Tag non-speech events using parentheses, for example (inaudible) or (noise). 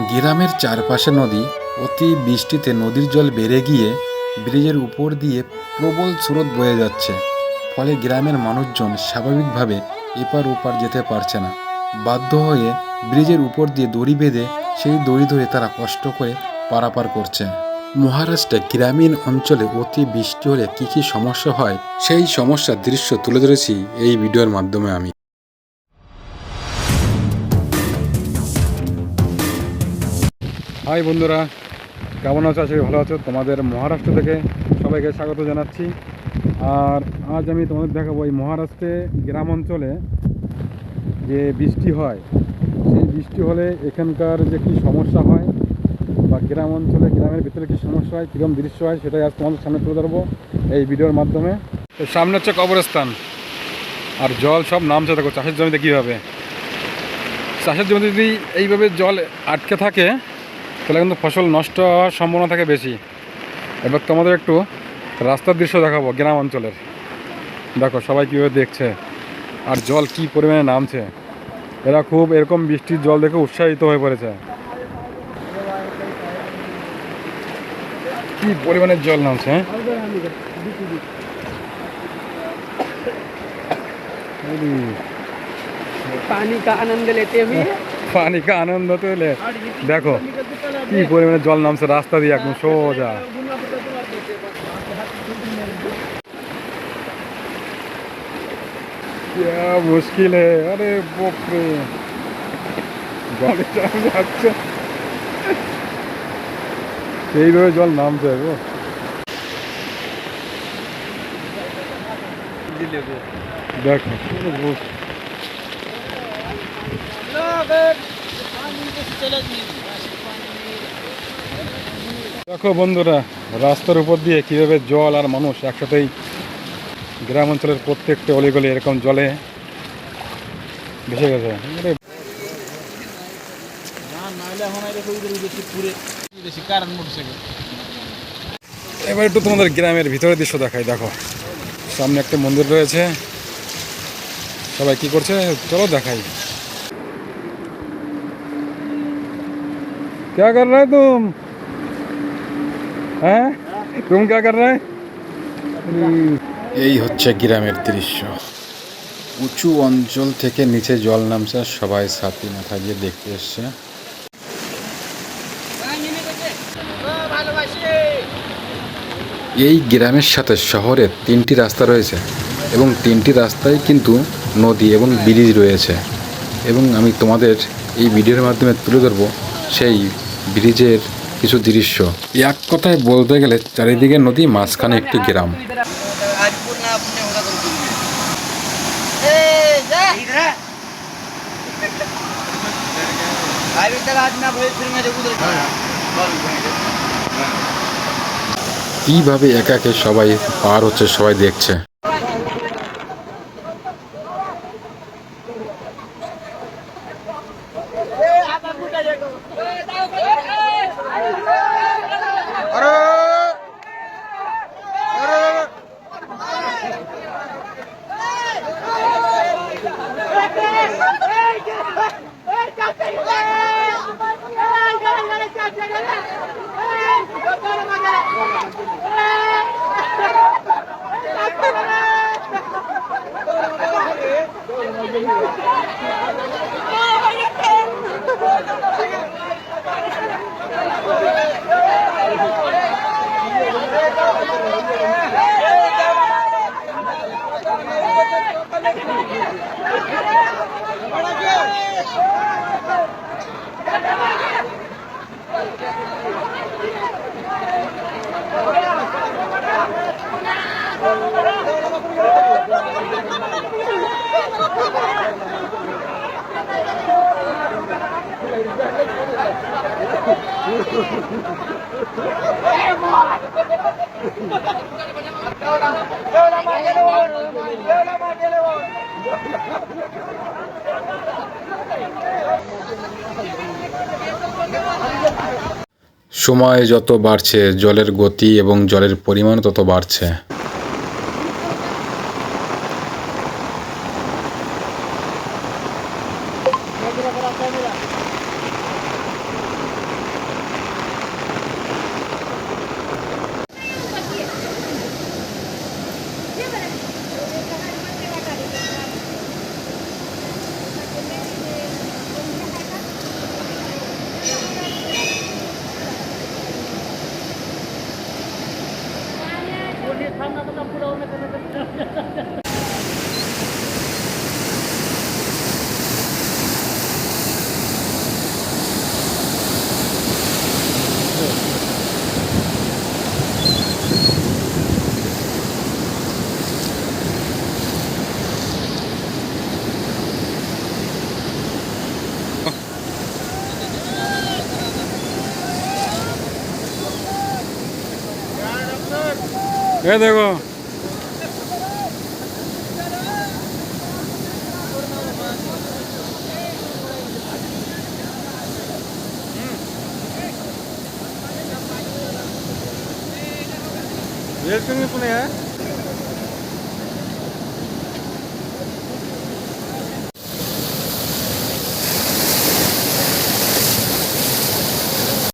গ্রামের চারপাশে নদী, অতি বৃষ্টিতে নদীর জল বেড়ে গিয়ে ব্রিজের উপর দিয়ে প্রবল স্রোত বয়ে যাচ্ছে। ফলে গ্রামের মানুষজন স্বাভাবিকভাবে এপার ওপার যেতে পারছে না। বাধ্য হয়ে ব্রিজের উপর দিয়ে দড়ি বেঁধে সেই দড়ি ধরে তারা কষ্ট করে পারাপার করছে। মহারাষ্ট্রে গ্রামীণ অঞ্চলে অতি বৃষ্টি হলে কী কী সমস্যা হয়, সেই সমস্যার দৃশ্য তুলে ধরেছি এই ভিডিওর মাধ্যমে আমি। হাই বন্ধুরা, কেমন আছো? আশা ভালো আছো। তোমাদের মহারাষ্ট্র থেকে সবাইকে স্বাগত জানাচ্ছি। আর আজ আমি তোমাদের দেখাবো এই মহারাষ্ট্রে গ্রাম অঞ্চলে যে বৃষ্টি হয়, সেই বৃষ্টি হলে এখানকার যে কী সমস্যা হয় বা গ্রাম অঞ্চলে, গ্রামের ভিতরে কী সমস্যা হয় কীরকম দৃশ্য হয়, সেটাই আজ তোমাদের সামনে তুলে ধরবো এই ভিডিওর মাধ্যমে। সামনে হচ্ছে কবরস্থান, আর জল সব নামছে। দেখো, চাষের জমিতে কীভাবে? চাষের জমিতে যদি এইভাবে জল আটকে থাকে তাহলে কিন্তু ফসল নষ্ট হওয়ার সম্ভাবনা থাকে বেশি এবার তোমাদের একটু রাস্তার দৃশ্য দেখাবো গ্রাম অঞ্চলের দেখো সবাই কীভাবে দেখছে আর জল কি পরিমাণে নামছে এরা খুব এরকম বৃষ্টির জল দেখে উৎসাহিত হয়ে পড়েছে কি পরিমাণের জল নামছে হ্যাঁ अरे, पानी का आनंद लेते हुए পানি কা আনন্দ তুলে দেখো কি পরিমাণে জল নামছে রাস্তা দিয়ে একদম সোজা। মুশকিল হে। আরে বাপরে। জলে যাচ্ছে। এইভাবে জল নামছে গো। দেখো দেখো বন্ধুরা রাস্তার উপর দিয়ে কীভাবে জল আর মানুষ একসাথেই গ্রাম অঞ্চলের প্রত্যেকটা অলিগলি এরকম জলে ভেসে গেছে আরে এবার একটু তোমাদের গ্রামের ভিতরের দৃশ্য দেখাই দেখো সামনে একটা মন্দির রয়েছে সবাই কি করছে চলো দেখাই क्या कर रहे तुम হ্যাঁ? তুম কে কর এই হচ্ছে গ্রামের দৃশ্য। উঁচু অঞ্চল থেকে নিচে জল নামছে সবাই সাথে মাথা গিয়ে দেখতে এসছে। এই গ্রামের সাথে শহরের তিনটি রাস্তা রয়েছে, এবং তিনটি রাস্তায় কিন্তু নদী এবং ব্রিজ রয়েছে। এবং আমি তোমাদের এই ভিডিওর মাধ্যমে তুলে ধরবো সেই ব্রিজের কিছু দৃশ্য। এক কথায় বলতে গেলে চারিদিকে নদী মাঝখানে একটি গ্রাম। কীভাবে একাকে সবাই পার হচ্ছে সবাই দেখছে? সময় যত বাড়ছে জলের গতি এবং জলের পরিমাণ তত বাড়ছে। Kan ako ng pulau na pinagpapalit. (laughs) ये देखो। ये क्यों नहीं है?